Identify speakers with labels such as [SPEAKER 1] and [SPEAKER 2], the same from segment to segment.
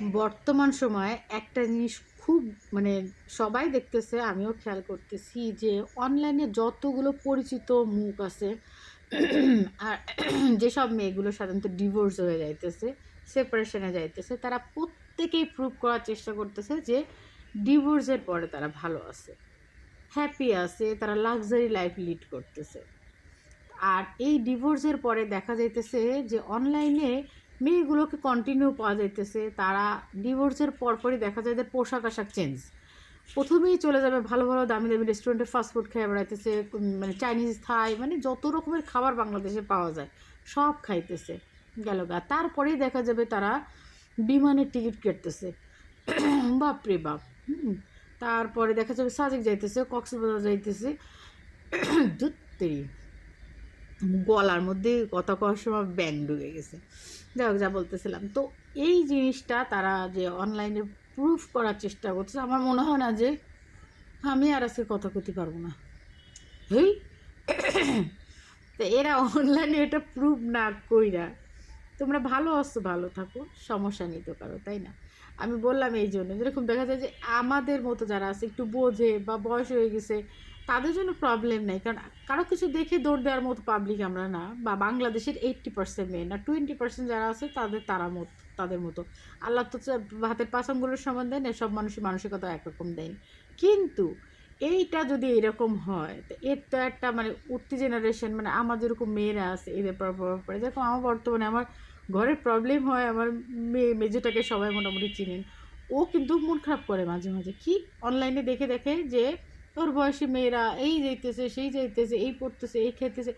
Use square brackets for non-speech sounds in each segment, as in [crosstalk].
[SPEAKER 1] বর্তমান সময়ে একটা জিনিস খুব মানে সবাই দেখতেছে, আমিও খেয়াল করতেছি যে অনলাইনে যতগুলো পরিচিত মুখ আছে, [clears throat] আর [clears throat] যেসব মেয়েগুলো সাধারণত ডিভোর্স হয়ে যাইতেছে সেপারেশনে যাইতেছে, তারা প্রত্যেকেই প্রুভ করার চেষ্টা করতেছে যে ডিভোর্সের পরে তারা ভালো আছে হ্যাপি আছে, তারা লাক্সারি লাইফ লিড করতেছে। আর এই ডিভোর্সের পরে দেখা যাইতেছে যে অনলাইনে মেয়েগুলোকে কন্টিনিউ পাওয়া যাইতেছে, তারা ডিভোর্সের পরপরই দেখা যায় যে পোশাক আশাক চেঞ্জ প্রথমেই চলে যাবে ভালো ভালো দামি দামি রেস্টুরেন্টে ফাস্টফুড খেয়ে বেড়াইতেছে মানে চাইনিজ থাই মানে যত রকমের খাবার বাংলাদেশে পাওয়া যায়, সব খাইতেছে, গেল গা। তারপরেই দেখা যাবে তারা বিমানের টিকিট কেটতেছে। [coughs] বাপরে বাপ তারপরে দেখা যাবে সাজেক যাইতেছে, কক্সবাজার যাইতেছে। [coughs] দুত্তেরি গলার মধ্যে কথা কওয়ার সময় ব্যাং ঢুকে গেছে। যাই হোক, যা বলতেছিলাম। তো এই জিনিসটা তারা যে অনলাইনে প্রুফ করার চেষ্টা করছে আমার মনে হয় না যে আমি আর আজকে কথা করতে পারব না। হেই? তো এরা অনলাইনে এটা প্রুফ না কইরা, তোমরা ভালো আছো, ভালো থাকো, সমস্যা নিতে পারো, তাই না? আমি বললাম এই জন্য, যেরকম দেখা যায় যে আমাদের মতো যারা আছে, একটু বোঝে বা বয়স হয়ে গেছে তাদের জন্য প্রবলেম নেই। কারণ কারও কিছু দেখে দৌড় দেওয়ার মতো পাবলিক আমরা না। বা বাংলাদেশের এইট্টি পার্সেন্ট মেয়ে না। টোয়েন্টি পার্সেন্ট যারা আছে, তাদের তারা মত, তাদের মতো। আল্লাহ তো হাতের পাসামগুলোর সমান দেন সব মানুষের মানসিকতা একরকম দেন। কিন্তু এইটা যদি এরকম হয়, তো এর তো একটা মানে উঠতি জেনারেশন মানে আমার যেরকম মেয়েরা আছে, এদের প্রভাব পড়ে। যেরকম আমার বর্তমানে আমার ঘরের প্রবলেম হয়, আমার মেয়ে, মেজোটাকে সবাই মোটামুটি চিনেন। ও কিন্তু মন খারাপ করে মাঝে মাঝে। কি? অনলাইনে দেখে দেখে যে ওর বয়সী মেয়েরা এই যাইতেছে, সেই যাইতেছে, এই পড়তেছে, এই খেতেছে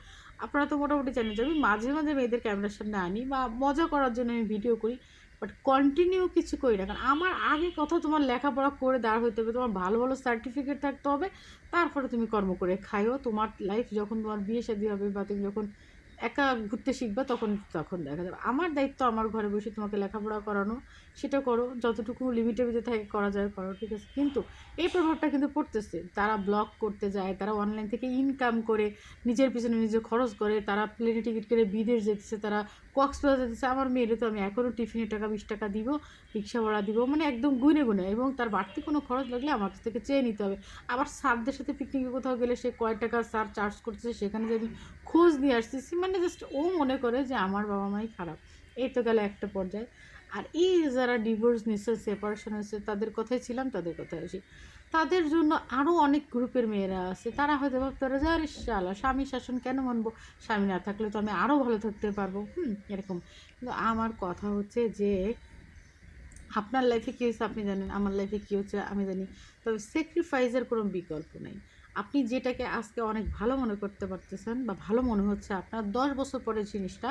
[SPEAKER 1] আপনারা তো মোটামুটি জানেন যে আমি মাঝে মাঝে মেয়েদের ক্যামেরার সামনে আনি বা মজা করার জন্য আমি ভিডিও করি বাট কন্টিনিউ কিছু করি না। কারণ আমার আগে কথা তোমার লেখাপড়া করে দাঁড় হইতে হবে, তোমার ভালো ভালো সার্টিফিকেট থাকতে হবে, তারপরে তুমি কর্ম করে খাইও। তোমার লাইফ যখন তোমার বিয়ে শাদি হবে বা তুমি যখন একা ঘুরতে শিখবা তখন তখন দেখা যাবে। আমার দায়িত্ব আমার ঘরে বসে তোমাকে লেখাপড়া করানো, সেটা করো, যতটুকু লিমিটের ভিতরে থাকে করা যায় করো, ঠিক আছে? কিন্তু এই প্রভাবটা কিন্তু পড়তেছে। তারা ব্লগ করতে যায়, তারা অনলাইন থেকে ইনকাম করে, নিজের পিছনে নিজে খরচ করে, তারা প্লেনে টিকিট কেটে বিদেশ যেতেছে, তারা কক্সবাজার যাচ্ছে আমার মেয়েরে তো আমি এখনও টিফিনের টাকা, বিশ টাকা দিব, রিক্সা ভাড়া দিব মানে একদম গুনে গুনে এবং তার বাড়তি কোনো খরচ লাগলে আমার কাছ থেকে চেয়ে নিতে হবে। আবার স্যারদের সাথে পিকনিকে কোথাও গেলে সে কয় টাকা স্যার চার্জ করছে সেখানে যদি খোঁজ নিয়ে আসছি মানে জাস্ট ও মনে করে যে আমার বাবা মাই খারাপ। এই তো গেলে একটা পর্যায়ে। আর এই যারা ডিভোর্স নিচ্ছে সেপারেশন হয়েছে, তাদের কথাই ছিলাম, তাদের কথায় আসি। তাদের জন্য আরও অনেক গ্রুপের মেয়েরা আছে। তারা হয়তো ভাবতে পারে যে, আরে শালা, স্বামী শাসন কেন মানবো? স্বামী না থাকলে তো আমি আরও ভালো থাকতে পারব। হুম, এরকম। কিন্তু আমার কথা হচ্ছে যে, আপনার লাইফে কী হয়েছে আপনি জানেন? আমার লাইফে কী হচ্ছে আমি জানি। তবে স্যাক্রিফাইসের কোনো বিকল্প নেই। আপনি যেটাকে আজকে অনেক ভালো মনে করতে পারতেছেন বা ভালো মনে হচ্ছে আপনার, দশ বছর পরে জিনিসটা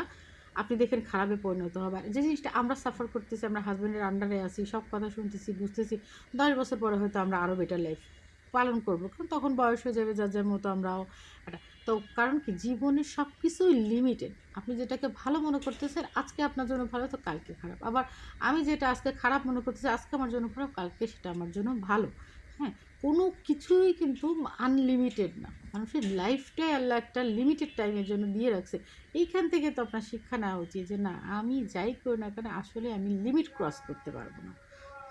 [SPEAKER 1] আপনি দেখেন খারাপে পরিণত হবে যে জিনিসটা আমরা সাফার করতেছি, আমরা হাজব্যান্ডের আন্ডারে আছি, সব কথা শুনতেছি, বুঝতেছি, দশ বছর পরে হয়তো আমরা আরও বেটার লাইফ পালন করব। কারণ তখন বয়স হয়ে যাবে, যার যার মতো আমরাও একটা। তো কারণ কি? জীবনের সব কিছুই লিমিটেড আপনি যেটাকে ভালো মনে করতেছেন, আজকে আপনার জন্য ভালো, তো কালকে খারাপ। আবার আমি যেটা আজকে খারাপ মনে করতেছি, আজকে আমার জন্য খারাপ, কালকে সেটা আমার জন্য ভালো। হ্যাঁ? কোনো কিছুই কিন্তু আনলিমিটেড না। মানুষের লাইফটাই আল্লাহ একটা লিমিটেড টাইমের জন্য দিয়ে রাখছে। এইখান থেকে তো আপনার শিক্ষা নেওয়া উচিত যে, না, আমি যাই করি না কেন, আসলে আমি লিমিট ক্রস করতে পারব না।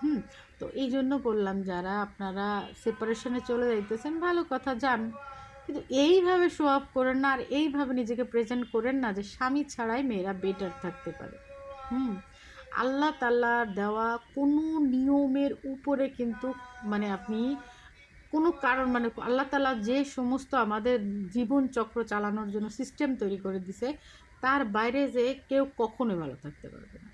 [SPEAKER 1] হুম, তো এই জন্য বললাম, যারা আপনারা সেপারেশনে চলে যাইতেছেন, ভালো কথা, যান। কিন্তু এইভাবে শো আপ করেন না, আর এইভাবে নিজেকে প্রেজেন্ট করেন না যে, স্বামী ছাড়াই মেয়েরা বেটার থাকতে পারে। হুম, আল্লাহ তাল্লার দেওয়া কোনো নিয়মের উপরে কিন্তু মানে আপনি কোনো কারণ মানে আল্লাহ তালা যে সমস্ত আমাদের জীবন চক্র চালানোর জন্য সিস্টেম তৈরি করে দিছে, তার বাইরে যে কেউ কখনোই ভালো থাকতে পারবে না।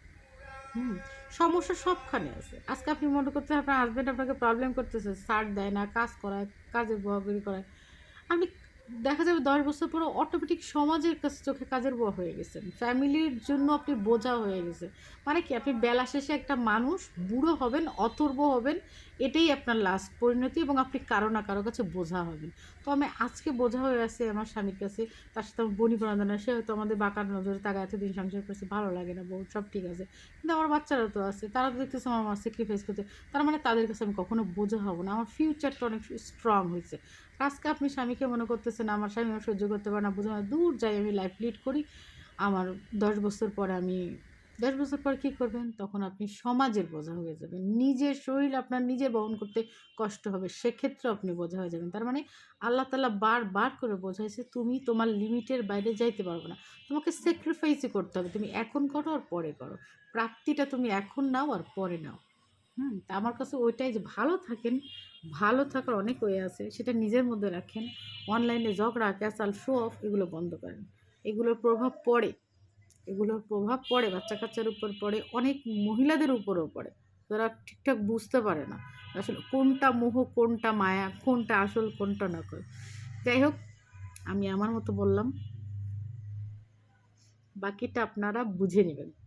[SPEAKER 1] হুম, সমস্যা সবখানে আছে। আজকে আপনি মনে করতে আপনার হাজব্যান্ড আপনাকে প্রবলেম করতেছে সার দেয় না, কাজ করায় কাজে বহাগরি করায়। আপনি দেখা যাবে দশ বছর পরে অটোমেটিক সমাজের কাছে চোখে কাজের বুয়া হয়ে গেছেন ফ্যামিলির জন্য আপনি বোঝা হয়ে গেছে। মানে কি, আপনি বেলা শেষে একটা মানুষ, বুড়ো হবেন, অথর্ব হবেন, এটাই আপনার লাস্ট পরিণতি এবং আপনি কারও না কারও কাছে বোঝা হবেন। তো আমি আজকে বোঝা হয়ে আছে আমার স্বামীর কাছে, তার সাথে আমার বনি না সে হয়তো আমাদের বাঁকার নজরে তাকে এতদিন সংসার করছে, ভালো লাগে না বউ সব ঠিক আছে। কিন্তু আমার বাচ্চারা তো আছে, তারা তো দেখতেছে আমার মা স্যাক্রিফাইস করতে তার মানে তাদের কাছে আমি কখনো বোঝা হব না। আমার ফিউচারটা অনেক স্ট্রং হয়েছে। আজকে আপনি স্বামীকে মনে করতেছেন, আমার স্বামী আমার সহ্য করতে পারে না, বুঝে না, দূর যাই, আমি লাইফ লিড করি। আমার দশ বছর পরে আমি, দশ বছর পর কী করবেন? তখন আপনি সমাজের বোঝা হয়ে যাবেন। নিজের শরীর আপনার নিজে বহন করতে কষ্ট হবে সেক্ষেত্রে আপনি বোঝা হয়ে যাবেন। তার মানে আল্লাহ তালা বারবার করে বোঝাইছে, তুমি তোমার লিমিটের বাইরে যাইতে পারবে না। তোমাকে স্যাক্রিফাইসই করতে হবে। তুমি এখন করো আর পরে করো। প্রাপ্তিটা তুমি এখন নাও আর পরে নাও। হুম, তা আমার কাছে ওইটাই যে ভালো থাকেন ভালো থাকার অনেক ওয়ে আছে, সেটা নিজের মধ্যে রাখেন। অনলাইনে ঝগড়া, ক্যাসাল, শো অফ এগুলো বন্ধ করেন। এগুলোর প্রভাব পড়ে, এগুলোর প্রভাব পড়ে বাচ্চা কাচ্চার উপর পড়ে, অনেক মহিলাদের উপরেও পড়ে। তারা ঠিকঠাক বুঝতে পারে না, আসলে কোনটা মোহ, কোনটা মায়া, কোনটা আসল, কোনটা নকল। যাই হোক, আমি আমার মতো বললাম। বাকিটা আপনারা বুঝে নেবেন।